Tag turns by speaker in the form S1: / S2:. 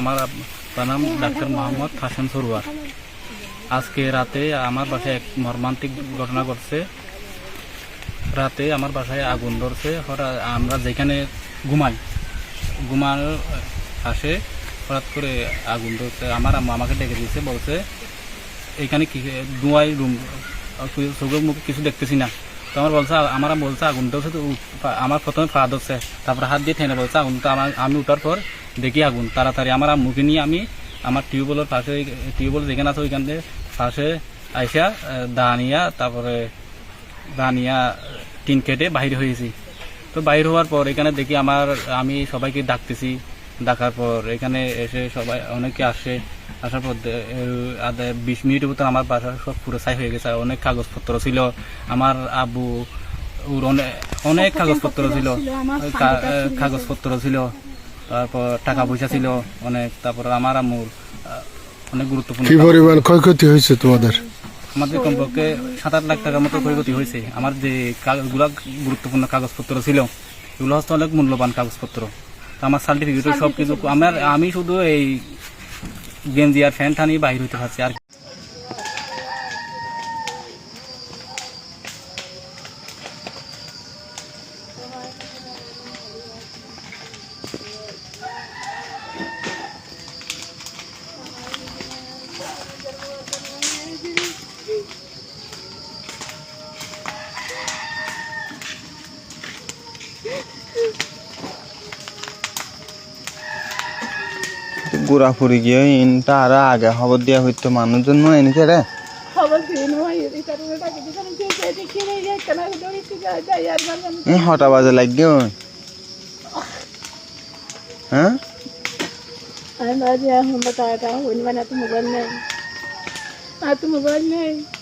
S1: আমার নাম ডাক্তার মোহাম্মদ হাসান সরুয়ার। আজকে রাতে আমার বাসায় এক মর্মান্তিক ঘটনা ঘটছে। রাতে আমার বাসায় আগুন ধরছে। হঠাৎ আমরা যেখানে ঘুমাই, ঘুমার আসে হঠাৎ করে আগুন ধরছে। আমার আম্মা আমাকে ডেকে দিয়েছে, বলছে, এখানে কি ধোঁয়াই রুম চোখের মুখ কিছু দেখতেছি না। তো আমার বলছে আমার বলছে, আগুন ধরছে তো আমার প্রথমে পা ধরছে, তারপরে হাত দিয়ে ঠেনে বলছে, আগুন তো আমার, আমি উঠার পর দেখি আগুন। তাড়াতাড়ি আমার আম্মুকে নিয়ে আমি আমার টিউবওয়েলের পাশে টিউবওয়েল যেখানে আছে ওইখান থেকে পাশে আইসা দানিয়া তারপরে দানিয়া টিন কেটে বাইরে হয়েছি। তো বাইর হওয়ার পর এখানে দেখি আমার আমি সবাইকে ডাকতেছি। ডাকার পর এখানে এসে সবাই অনেকে আসে। আসার পর আধা বিশ মিনিটের ভিতর আমার বাসা সব পুরো ছাই হয়ে গেছে। অনেক কাগজপত্র ছিল। আমার আব্বু ওর অনেক অনেক কাগজপত্র ছিল। কাগজপত্র ছিল। তারপর টাকা পয়সা ছিল অনেক তারপর আমার আমুর অনেক গুরুত্বপূর্ণ
S2: কি পরিমাণ ক্ষয়ক্ষতি হয়েছে তোমাদের?
S1: আমাদের কমপক্ষে সাত আট লাখ টাকার মতো ক্ষয়ক্ষতি হয়েছে। আমার যে কাগজগুলো গুরুত্বপূর্ণ কাগজপত্র ছিল এগুলো হচ্ছে অনেক মূল্যবান কাগজপত্র। আমার সার্টিফিকেট সব কিছু আমার আমি শুধু এই গেঞ্জি আর ফ্যান টানি বাইর হইতে পারছি আর
S3: গোড়া ফুরি গিয়ে ইনটা আরও আগে খবর দিয়া হইতো মানুষজন নয় এনেকে রে। হটা বাজে লাগিও হ্যাঁ?
S4: আমি বাজে এখন